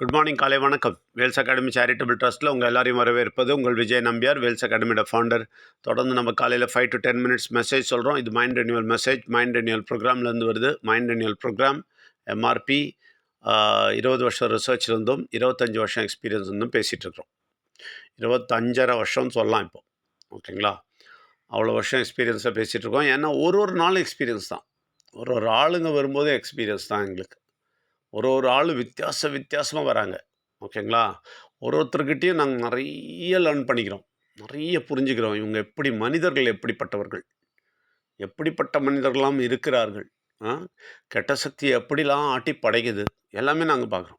Good morning காலை வணக்கம். Wales academy charitable ட்ரஸ்ட்டில் உங்கள் எல்லாரையும் வரவேற்பது உங்கள் விஜய் நம்பியார் வேல்ஸ் அகாடமியோட ஃபவுண்டர் தொடர்ந்து நம்ம காலையில் five to ten minutes message சொல்கிறோம் இது mind renewal message mind renewal ப்ரோக்ராம்லேருந்து வருது. மைண்ட் ரெனியூவல் ப்ரோக்ராம் எம்ஆர்பி இருபது வருஷம் ரிசர்ச் இருந்தும் இருபத்தஞ்சி வருஷம் எக்ஸ்பீரியன்ஸ் இருந்தும் பேசிகிட்ருக்கிறோம் இருபத்தஞ்சரை வருஷம்னு சொல்லலாம் இப்போ. ஓகேங்களா? அவ்வளோ வருஷம் எக்ஸ்பீரியன்ஸாக பேசிகிட்டு இருக்கோம். ஏன்னா ஒரு ஒரு நாள் எக்ஸ்பீரியன்ஸ் தான். ஒரு ஒரு ஆளுங்க வரும்போது எக்ஸ்பீரியன்ஸ் தான் எங்களுக்கு. ஒரு ஒரு ஆள் வித்தியாச வித்தியாசமாக வராங்க. ஓகேங்களா? ஒரு ஒருத்தர்கிட்டையும் நாங்கள் நிறைய லேர்ன் பண்ணிக்கிறோம். நிறைய புரிஞ்சுக்கிறோம். இவங்க எப்படி மனிதர்கள் எப்படிப்பட்டவர்கள்? எப்படிப்பட்ட மனிதர்களாம் இருக்கிறார்கள்? ஆ? கெட்ட சக்தி எப்படிலாம் ஆட்டி படைக்குது? எல்லாமே நாங்கள் பார்க்குறோம்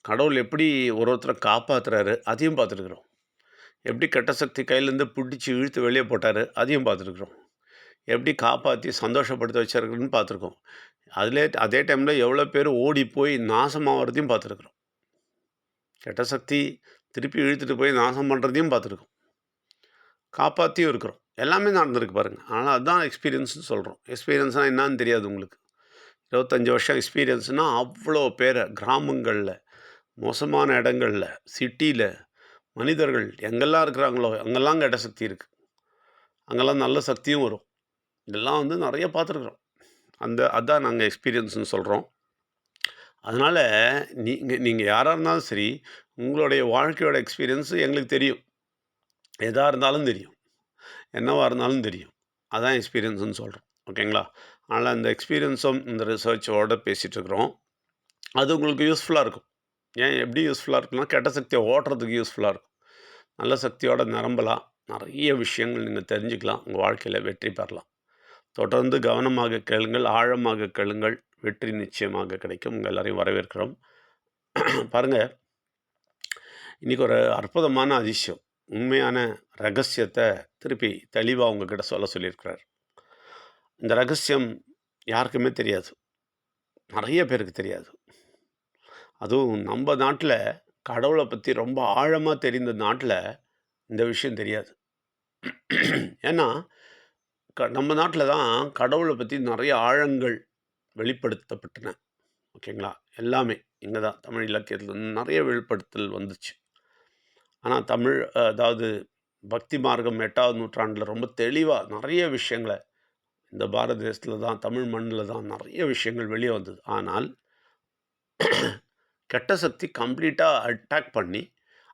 கடவுள் எப்படி ஒரு ஒருத்தரை காப்பாற்றுறாரு அதையும் பார்த்துருக்குறோம் எப்படி கெட்ட சக்தி கையிலேருந்து பிடிச்சி இழுத்து வெளியே போட்டார் அதையும் பார்த்துருக்குறோம் எப்படி காப்பாற்றி சந்தோஷப்படுத்த வச்சிருக்குன்னு பார்த்துருக்கோம். அதிலே அதே டைமில் எவ்வளோ பேர் ஓடி போய் நாசமாகறதையும் பார்த்துருக்குறோம். கெட்ட சக்தி திருப்பி இழுத்துட்டு போய் நாசம் பண்ணுறதையும் பார்த்துருக்கோம். காப்பாற்றியும் இருக்கிறோம். எல்லாமே நடந்திருக்கு பாருங்கள் ஆனால் அதுதான் எக்ஸ்பீரியன்ஸ்னு சொல்கிறோம் எக்ஸ்பீரியன்ஸ்னால் என்னன்னு தெரியாது உங்களுக்கு. இருபத்தஞ்சி வருஷம் எக்ஸ்பீரியன்ஸ்னால் அவ்வளோ பேரை கிராமங்களில் மோசமான இடங்களில் சிட்டியில் மனிதர்கள் எங்கெல்லாம் இருக்கிறாங்களோ அங்கெல்லாம் கெட்ட சக்தி இருக்குது அங்கெல்லாம் நல்ல சக்தியும் வரும். இதெல்லாம் வந்து நிறைய பார்த்துருக்குறோம். அந்த அதான் நாங்கள் எக்ஸ்பீரியன்ஸ்னு சொல்கிறோம் அதனால் நீங்கள் நீங்கள் யாராக இருந்தாலும் சரி உங்களுடைய வாழ்க்கையோட எக்ஸ்பீரியன்ஸு எங்களுக்கு தெரியும். எதாக இருந்தாலும் தெரியும். என்னவாக இருந்தாலும் தெரியும். அதான் எக்ஸ்பீரியன்ஸ்னு சொல்கிறோம் ஓகேங்களா? அதனால் அந்த எக்ஸ்பீரியன்ஸும் இந்த ரிசர்ச்சோடு பேசிகிட்ருக்குறோம் அது உங்களுக்கு யூஸ்ஃபுல்லாக இருக்கும். ஏன் எப்படி யூஸ்ஃபுல்லாக இருக்குன்னா கெட்ட சக்தியை ஓட்டுறதுக்கு யூஸ்ஃபுல்லாக இருக்கும். நல்ல சக்தியோட நிரம்பலாம். நிறைய விஷயங்கள் நீங்கள் தெரிஞ்சுக்கலாம். உங்கள் வாழ்க்கையில் வெற்றி பெறலாம். தொடர்ந்து கவனமாக கேளுங்கள் ஆழமாக கேளுங்கள். வெற்றி நிச்சயமாக கிடைக்கும். உங்கள் எல்லாரையும் வரவேற்கிறோம். பாருங்கள் இன்றைக்கி ஒரு அற்புதமான அதிசயம். உண்மையான ரகசியத்தை திருப்பி தெளிவாக உங்ககிட்ட சொல்ல சொல்லியிருக்கிறார். இந்த ரகசியம் யாருக்குமே தெரியாது. நிறைய பேருக்கு தெரியாது. அதுவும் நம்ம நாட்டில் கடவுளை பற்றி ரொம்ப ஆழமாக தெரிந்த நாட்டில் இந்த விஷயம் தெரியாது. ஏன்னா க நம்ம நாட்டில் தான் கடவுளை பற்றி நிறைய ஆழங்கள் வெளிப்படுத்தப்பட்டன. ஓகேங்களா? எல்லாமே இங்கே தான் தமிழ் இலக்கியத்தில் நிறைய வெளிப்படுத்தல் வந்துச்சு. ஆனால் தமிழ் அதாவது பக்தி மார்க்கம் எட்டாவது நூற்றாண்டில் ரொம்ப தெளிவாக நிறைய விஷயங்களை இந்த பாரத தேசத்தில் தான் தமிழ் மண்ணில் தான் நிறைய விஷயங்கள் வெளியே வந்தது. ஆனால் கெட்ட சக்தி கம்ப்ளீட்டாக அட்டாக் பண்ணி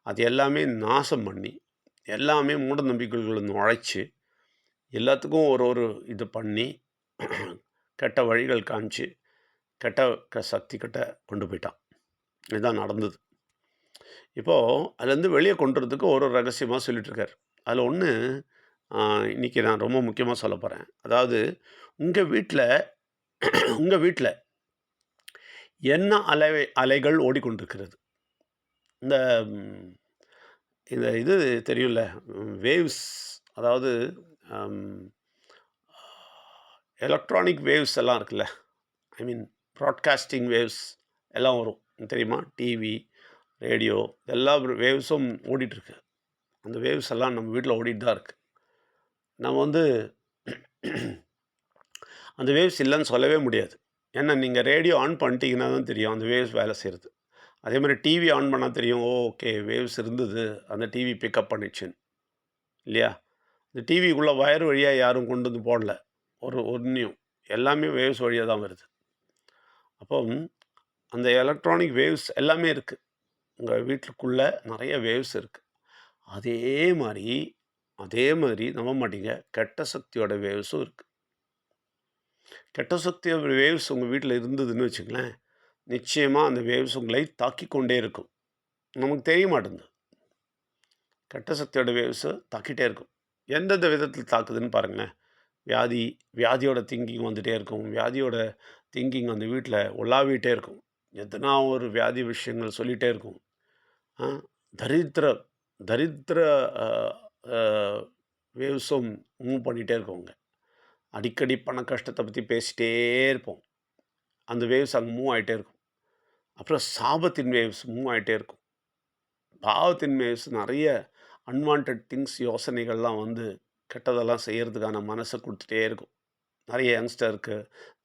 அது எல்லாமே நாசம் பண்ணி எல்லாமே மூட நம்பிக்கைகளை நுழைச்சி எல்லாத்துக்கும் ஒரு ஒரு இது பண்ணி கெட்ட வழிகள் காமிச்சு கெட்ட க சக்தி கிட்ட கொண்டு போயிட்டான். இதுதான் நடந்தது. இப்போது அதுலேருந்து வெளியே கொண்டு வரதுக்கு ஒரு ஒரு ரகசியமாக சொல்லிகிட்ருக்கார் அதில் ஒன்று இன்றைக்கி நான் ரொம்ப முக்கியமாக சொல்ல போகிறேன் அதாவது உங்கள் வீட்டில் உங்கள் வீட்டில் என்ன அலை அலைகள் ஓடிக்கொண்டிருக்கிறது? இந்த இந்த இது தெரியும்ல வேவ்ஸ். அதாவது Um, எலக்ட்ரானிக் வேவ்ஸ் எல்லாம் இருக்குல்ல. ஐ மீன் ப்ராட்காஸ்டிங் வேவ்ஸ் எல்லாம் வரும். தெரியுமா? டிவி ரேடியோ எல்லா வேவ்ஸும் ஓடிட்டுருக்கு. அந்த வேவ்ஸ் எல்லாம் நம்ம வீட்டில் ஓடிட்டு தான் இருக்குது நம்ம வந்து அந்த வேவ்ஸ் இல்லைன்னு சொல்லவே முடியாது. ஏன்னா நீங்கள் ரேடியோ ஆன் பண்ணிட்டீங்கன்னா தான் தெரியும் அந்த வேவ்ஸ் வேலை செய்கிறது அதே மாதிரி டிவி ஆன் பண்ணால் தெரியும் ஓகே வேவ்ஸ் இருந்தது. அந்த டிவி பிக்கப் பண்ணிச்சுன்னு இல்லையா? இந்த டிவிக்குள்ளே வயர் வழியாக யாரும் கொண்டு வந்து போடல. ஒரு ஒன்றையும் எல்லாமே வேவ்ஸ் வழியாக தான் வருது. அப்போ அந்த எலக்ட்ரானிக் வேவ்ஸ் எல்லாமே இருக்குது உங்கள் வீட்டுக்குள்ளே நிறைய வேவ்ஸ் இருக்குது அதே மாதிரி அதே மாதிரி நம்ப மாட்டீங்க. கெட்ட சக்தியோட வேவ்ஸும் இருக்குது கெட்ட சக்தியோட வேவ்ஸ் உங்கள் வீட்டில் இருந்ததுன்னு வச்சுங்களேன் நிச்சயமாக அந்த வேவ்ஸ் உங்களை தாக்கி கொண்டே இருக்கும். நமக்கு தெரிய மாட்டேங்குது. கெட்ட சக்தியோட வேவ்ஸு தாக்கிட்டே இருக்கும். எந்தெந்த விதத்தில் தாக்குதுன்னு பாருங்களேன். வியாதி வியாதியோட திங்கிங் வந்துகிட்டே இருக்கும். வியாதியோட திங்கிங் அந்த வீட்டில் உள்ளாவிட்டே இருக்கும். எத்தனா ஒரு வியாதி விஷயங்கள் சொல்லிகிட்டே இருக்கும். தரித்திர தரித்திர வேவ்ஸும் மூவ் பண்ணிகிட்டே இருக்கோங்க அடிக்கடி பண கஷ்டத்தை பற்றி பேசிகிட்டே இருப்போம். அந்த வேவ்ஸ் அங்கே மூவ் ஆகிட்டே இருக்கும். அப்புறம் சாபத்தின் வேவ்ஸ் மூவ் ஆகிட்டே இருக்கும். பாவத்தின் வேவ்ஸ் நிறைய அன்வான்ட் திங்ஸ் யோசனைகள்லாம் வந்து கெட்டதெல்லாம் செய்கிறதுக்கான மனசை கொடுத்துட்டே இருக்கும் நிறைய யங்ஸ்டருக்கு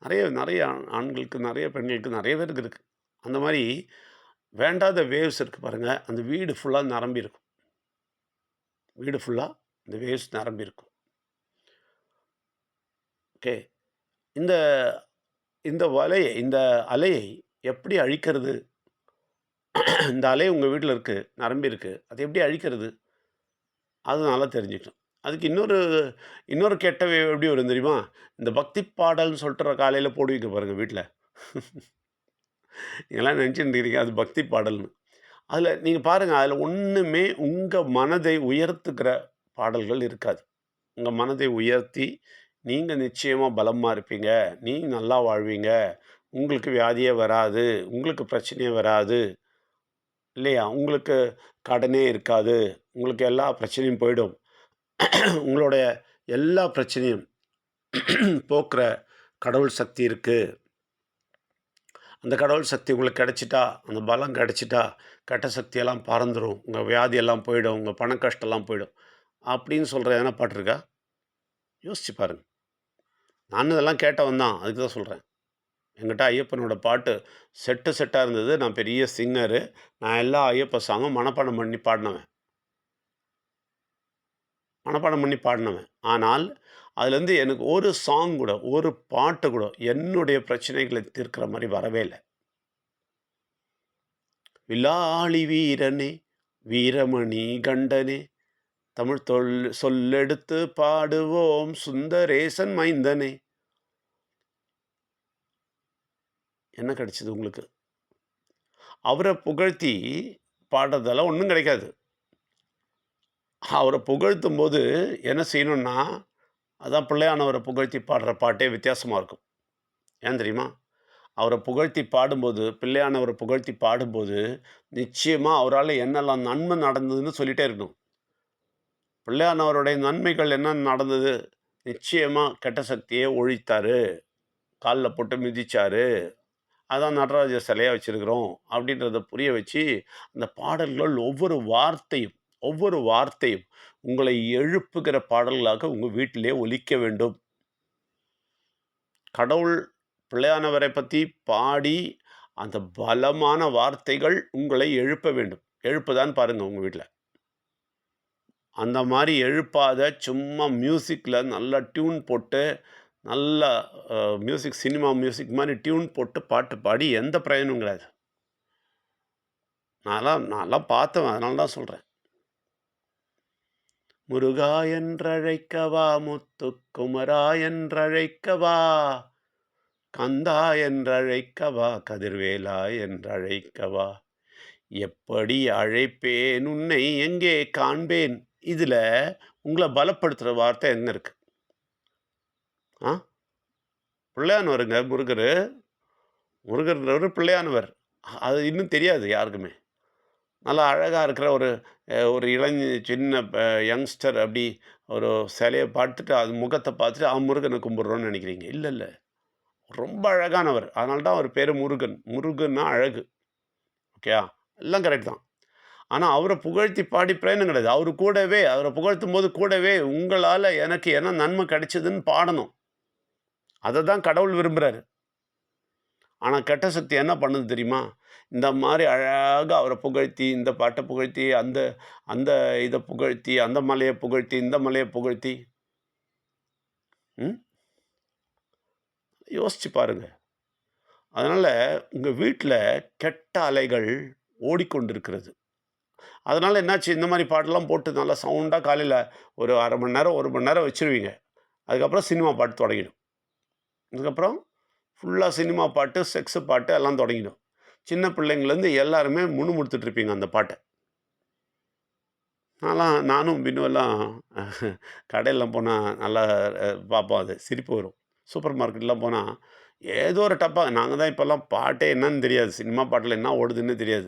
நிறைய நிறைய ஆண்களுக்கு நிறைய பெண்களுக்கு நிறைய பேருக்கு இருக்குது அந்த மாதிரி வேண்டாத வேவ்ஸ் இருக்குது பாருங்கள் அந்த வீடு ஃபுல்லாக நிரம்பியிருக்கும். வீடு ஃபுல்லாக இந்த வேவ்ஸ் நிரம்பியிருக்கும். ஓகே. இந்த இந்த வலையை இந்த அலையை எப்படி அழிக்கிறது? இந்த அலை உங்கள் வீட்டில் இருக்குது நிரம்பியிருக்கு. அதை எப்படி அழிக்கிறது? அது நல்லா தெரிஞ்சுக்கணும். அதுக்கு இன்னொரு இன்னொரு கெட்ட எப்படி வரும் தெரியுமா? இந்த பக்தி பாடல்னு சொல்லிட்டு காலையில் போடுவீங்க பாருங்கள் வீட்டில் நீங்களாம் நினச்சுட்டு இருக்கீங்க அது பக்தி பாடல்னு. அதில் நீங்கள் பாருங்கள் அதில் ஒன்றுமே உங்கள் மனதை உயர்த்துக்கிற பாடல்கள் இருக்காது. உங்கள் மனதை உயர்த்தி, நீங்கள் நிச்சயமாக பலமாக இருப்பீங்க. நீ நல்லா வாழ்வீங்க. உங்களுக்கு வியாதியே வராது. உங்களுக்கு பிரச்சனையே வராது. இல்லையா? உங்களுக்கு கடனே இருக்காது. உங்களுக்கு எல்லா பிரச்சனையும் போயிடும். உங்களுடைய எல்லா பிரச்சனையும் போக்குற கடவுள் சக்தி இருக்குது அந்த கடவுள் சக்தி உங்களுக்கு கிடச்சிட்டா அந்த பலம் கிடச்சிட்டா கெட்ட சக்தியெல்லாம் பறந்துடும் உங்கள் வியாதியெல்லாம் போயிடும். உங்கள் பண கஷ்டம்லாம் போயிடும். அப்படின்னு சொல்கிற எதனா பாட்டிருக்கா யோசிச்சு பாருங்க. நான் இதெல்லாம் கேட்டவன் தான். அதுக்கு தான் சொல்கிறேன் என்கிட்ட ஐயப்பனோட பாட்டு செட்டு செட்டாக இருந்தது. நான் பெரிய சிங்கரு. நான் எல்லா ஐயப்ப சாங்கும் மனப்பாடம் பண்ணி பாடினவன் மனப்பாடம் பண்ணி பாடினவன் ஆனால், அதுலேருந்து எனக்கு ஒரு சாங் கூட, ஒரு பாட்டு கூட என்னுடைய பிரச்சனைகளை தீர்க்கிற மாதிரி வரவே இல்லை வில்லாளி வீரனே! வீரமணி கண்டனே! தமிழ் தொல் சொல்லெடுத்து பாடுவோம் சுந்தரேசன் மைந்தனே! என்ன கிடைச்சிது உங்களுக்கு? அவரை புகழ்த்தி பாடுறதெல்லாம் ஒன்றும் கிடைக்காது. அவரை புகழ்த்தும் போது என்ன செய்யணும்னா, அதான் பிள்ளையானவரை புகழ்த்தி பாடுற பாட்டே வித்தியாசமாக இருக்கும். ஏன் தெரியுமா? அவரை புகழ்த்தி பாடும்போது, பிள்ளையானவரை புகழ்த்தி பாடும்போது, நிச்சயமாக அவரால் என்னெல்லாம் நன்மை நடந்ததுன்னு சொல்லிகிட்டே இருக்கணும். பிள்ளையானவருடைய நன்மைகள் என்ன நடந்தது? நிச்சயமாக கெட்ட சக்தியை ஒழித்தார் காலில் போட்டு மிதித்தார் அதான் நடராஜர் சிலையாக வச்சுருக்கிறோம் அப்படின்றத புரிய வச்சு, அந்த பாடல்கள் ஒவ்வொரு வார்த்தையும், ஒவ்வொரு வார்த்தையும் உங்களை எழுப்புகிற பாடல்களாக உங்கள் வீட்டிலே ஒலிக்க வேண்டும். கடவுள் பிள்ளையானவரை பற்றி பாடி, அந்த பலமான வார்த்தைகள் உங்களை எழுப்ப வேண்டும். எழுப்புதான்னு பாருங்கள் உங்கள் வீட்டில் அந்த மாதிரி எழுப்பாத, சும்மா மியூசிக்கில் நல்லா டியூன் போட்டு, நல்லா மியூசிக் சினிமா மியூசிக் மாதிரி டியூன் போட்டு பாட்டு பாடி எந்த பிரயோஜனம் கிடையாது. நான்லாம் நான்லாம் பார்த்தவன். அதனால தான் சொல்கிறேன் முருகா என்றழைக்கவா, முத்துக்குமரா என்றழைக்கவா, கந்தா என்றழைக்கவா, கதிர்வேலா என்றழைக்கவா, எப்படி அழைப்பேன் உன்னை எங்கே காண்பேன்? இதில் உங்களை பலப்படுத்துகிற வார்த்தை என்ன இருக்குது ஆ? பிள்ளையானவருங்க முருகர் முருகர்ன்றவர் பிள்ளையானவர். அது இன்னும் தெரியாது யாருக்குமே. நல்லா அழகாக இருக்கிற ஒரு ஒரு இளஞ் சின்ன யங்ஸ்டர் அப்படி ஒரு சிலையை பார்த்துட்டு, அது முகத்தை பார்த்துட்டு, அவன் முருகனை கும்பிட்றோன்னு நினைக்கிறீங்க இல்லை இல்லை ரொம்ப அழகானவர். அதனால தான் அவர் பேர் முருகன். முருகன்னா அழகு. ஓகேயா? எல்லாம் கரெக்ட் தான். ஆனால் அவரை புகழ்த்தி பாடி பிரயோஜனம் கிடையாது. அவர் கூடவே அவரை புகழ்த்தும் போது கூடவே உங்களால் எனக்கு என்ன நன்மை கிடைச்சதுன்னு பாடணும். அதை தான் கடவுள் விரும்புகிறாரு ஆனால் கெட்ட சக்தி என்ன பண்ணுது தெரியுமா? இந்த மாதிரி அழகாக அவரை புகழ்த்தி, இந்த பாட்டை புகழ்த்தி, அந்த அந்த இதை புகழ்த்தி, அந்த மலையை புகழ்த்தி, இந்த மலையை புகழ்த்தி யோசிச்சு பாருங்க. அதனால் உங்கள் வீட்டில் கெட்ட அலைகள் ஓடிக்கொண்டிருக்கிறது. அதனால் என்னாச்சு, இந்த மாதிரி பாட்டெல்லாம் போட்டு நல்லா சவுண்டாக காலையில் ஒரு அரை மணி நேரம், ஒரு மணி நேரம் வச்சுருவீங்க. அதுக்கப்புறம் சினிமா பாட்டு தொடங்கிடும். அதுக்கப்புறம் ஃபுல்லாக சினிமா பாட்டு, செக்ஸு பாட்டு எல்லாம் தொடங்கிடும். சின்ன பிள்ளைங்கள்லேருந்து எல்லாருமே முணுமுடுத்துட்ருப்பீங்க அந்த பாட்டை நான்லாம் நானும் பின்னுவெல்லாம் கடையெல்லாம் போனால் நல்லா பார்ப்போம் அது. சிரிப்பு வரும். சூப்பர் மார்க்கெட்லாம் போனால் ஏதோ ஒரு டப்பா நாங்கள் தான் இப்போல்லாம் பாட்டே என்னன்னு தெரியாது. சினிமா பாட்டில் என்ன ஓடுதுன்னு தெரியாது.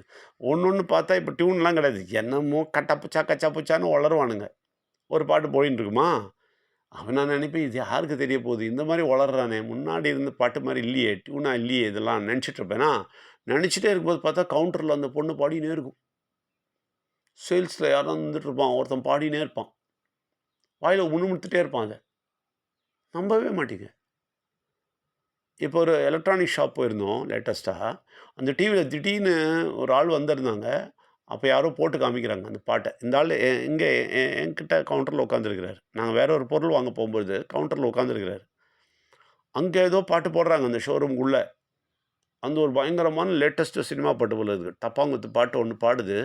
ஒன்று ஒன்று பார்த்தா இப்போ டியூன்லாம் கிடையாது. என்னமோ கட்டப்புச்சா, கச்சாப்புச்சான்னு வளருவானுங்க ஒரு பாட்டு போயின்னு இருக்குமா, அவன் நான் நினைப்பேன், இது யாருக்கு தெரிய போகுது? இந்த மாதிரி வளர்றானே முன்னாடி இருந்த பாட்டு மாதிரி இல்லையே, டியூனா இல்லையே இதெல்லாம் நினச்சிட்டு இருப்பேன்னா நினச்சிட்டே இருக்கும்போது பார்த்தா கவுண்டரில் அந்த பொண்ணு பாடினே இருக்கும். சேல்ஸில் யாரும் வந்துட்டு இருப்பான். ஒருத்தன் பாடினே இருப்பான். வாயில் முணுமுணுத்துட்டே இருப்பான் அதை நம்பவே மாட்டீங்க. இப்போ ஒரு எலக்ட்ரானிக் ஷாப் போயிருந்தோம் லேட்டஸ்ட்டாக அந்த டிவியில் திடீர்னு ஒரு ஆள் வந்திருந்தாங்க அப்போ யாரோ போட்டு காமிக்கிறாங்க அந்த பாட்டை. இந்த ஆள் இங்கே என்கிட்ட கவுண்டரில் உட்காந்துருக்கிறார் நாங்கள் வேற ஒரு பொருள் வாங்க போகும்போது கவுண்டரில் உட்காந்துருக்கிறார் அங்கே ஏதோ பாட்டு போடுறாங்க அந்த ஷோரூம்குள்ளே அந்த ஒரு பயங்கரமான லேட்டஸ்ட்டு சினிமா பாட்டு போல இருக்குது டப்பாங்குத்து பாட்டு ஒன்று பாடுது.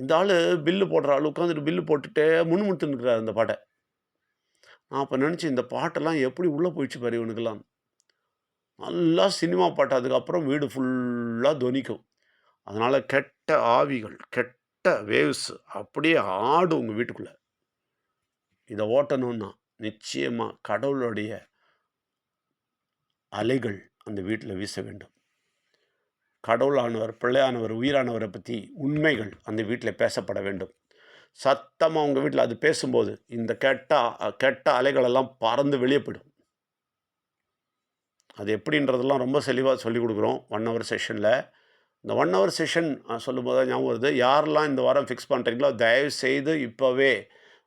இந்த ஆள் பில்லு போடுற ஆள் உட்காந்துட்டு பில்லு போட்டுட்டே முணுமுணுத்து அந்த பாட்டை. நான் அப்போ நினச்சேன் இந்த பாட்டெல்லாம் எப்படி உள்ளே போயிடுச்சு பாரு இவனுக்கெல்லாம். நல்லா சினிமா பாட்டு. அதுக்கப்புறம் வீடு ஃபுல்லாக துவனிக்கும் அதனால் கெட்ட ஆவிகள் கெட்ட வேவ்ஸ் அப்படியே ஆடும் உங்கள் வீட்டுக்குள்ளே. இதை ஓட்டணும்னா நிச்சயமாக கடவுளுடைய அலைகள் அந்த வீட்டில் வீச வேண்டும். கடவுளானவர் பிள்ளையானவர் உயிரானவரை பற்றி உண்மைகள் அந்த வீட்டில் பேசப்பட வேண்டும். சத்தமாக உங்கள் வீட்டில் அது பேசும்போது இந்த கெட்ட கெட்ட அலைகளெல்லாம் பறந்து வெளியே போயிடும். அது எப்படின்றதெல்லாம் ரொம்ப தெளிவாக சொல்லிக் கொடுக்குறோம் ஒன் ஹவர் செஷனில் இந்த ஒன் ஹவர் செஷன் சொல்லும்போது தான் ஞாபகம் வருது. யாரெல்லாம் இந்த வாரம் ஃபிக்ஸ் பண்ணுறீங்களோ தயவு செய்து இப்போவே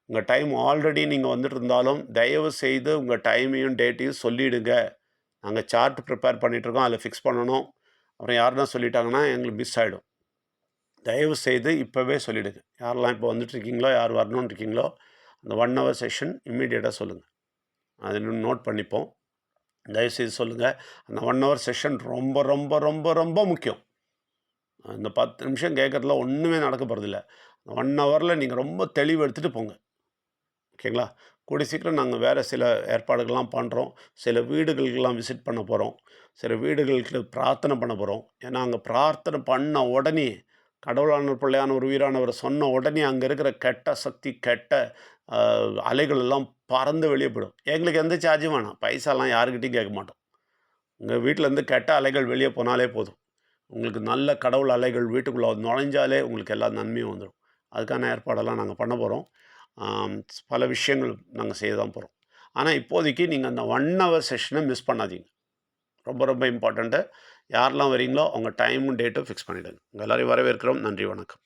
உங்கள் டைம் ஆல்ரெடி நீங்கள் வந்துட்டு இருந்தாலும் தயவு செய்து உங்கள் டைமையும் டேட்டையும் சொல்லிவிடுங்க நாங்கள் சார்ட் ப்ரிப்பேர் பண்ணிகிட்ருக்கோம் அதில் ஃபிக்ஸ் பண்ணணும். அப்புறம் யாருன்னா சொல்லிட்டாங்கன்னா எங்களுக்கு மிஸ் ஆகிடும் தயவு செய்து இப்போவே சொல்லிவிடுங்க யாரெல்லாம் இப்போ வந்துட்டுருக்கீங்களோ யார் வரணும்னு இருக்கீங்களோ அந்த ஒன் ஹவர் செஷன் இம்மீடியட்டாக சொல்லுங்கள் அதை நோட் பண்ணிப்போம். தயவுசெய்து சொல்லுங்கள் அந்த ஒன் ஹவர் செஷன் ரொம்ப ரொம்ப ரொம்ப ரொம்ப முக்கியம். இந்த பத்து நிமிஷம் கேட்குறதுல ஒன்றுமே நடக்க போகிறதில்ல ஒன் ஹவரில் நீங்கள் ரொம்ப தெளிவு எடுத்துகிட்டு போங்க. ஓகேங்களா? கூடி சீக்கிரம் நாங்கள் வேறு சில ஏற்பாடுகள்லாம் பண்ணுறோம் சில வீடுகளுக்கெல்லாம் விசிட் பண்ண போகிறோம் சில வீடுகளுக்கு பிரார்த்தனை பண்ண போகிறோம் ஏன்னா அங்கே பிரார்த்தனை பண்ண உடனே கடவுளான பிள்ளையான ஒரு உயிரானவர் சொன்ன உடனே அங்கே இருக்கிற கெட்ட சக்தி கெட்ட அலைகள் எல்லாம் பறந்து வெளியே போயிடும். எங்களுக்கு எந்த சார்ஜும் வேணாம். பைசாலாம் யாருக்கிட்டையும் கேட்க மாட்டோம். உங்கள் வீட்டிலேருந்து கெட்ட அலைகள் வெளியே போனாலே போதும். உங்களுக்கு நல்ல கடவுள் அலைகள் வீட்டுக்குள்ளே நுழைஞ்சாலே உங்களுக்கு எல்லா நன்மையும் வந்துடும் அதுக்கான ஏற்பாடெல்லாம் நாங்கள் பண்ண போகிறோம் பல விஷயங்கள் நாங்கள் செய்ய தான் போகிறோம் ஆனால் இப்போதைக்கு நீங்கள் அந்த ஒன் ஹவர் செஷனை மிஸ் பண்ணாதீங்க. ரொம்ப ரொம்ப இம்பார்ட்டண்ட்டு யாரெல்லாம் வரீங்களோ அவங்க டைமும் டேட்டும் ஃபிக்ஸ் பண்ணிவிடுங்க உங்கள் எல்லோரையும் வரவேற்கிறோம். நன்றி வணக்கம்.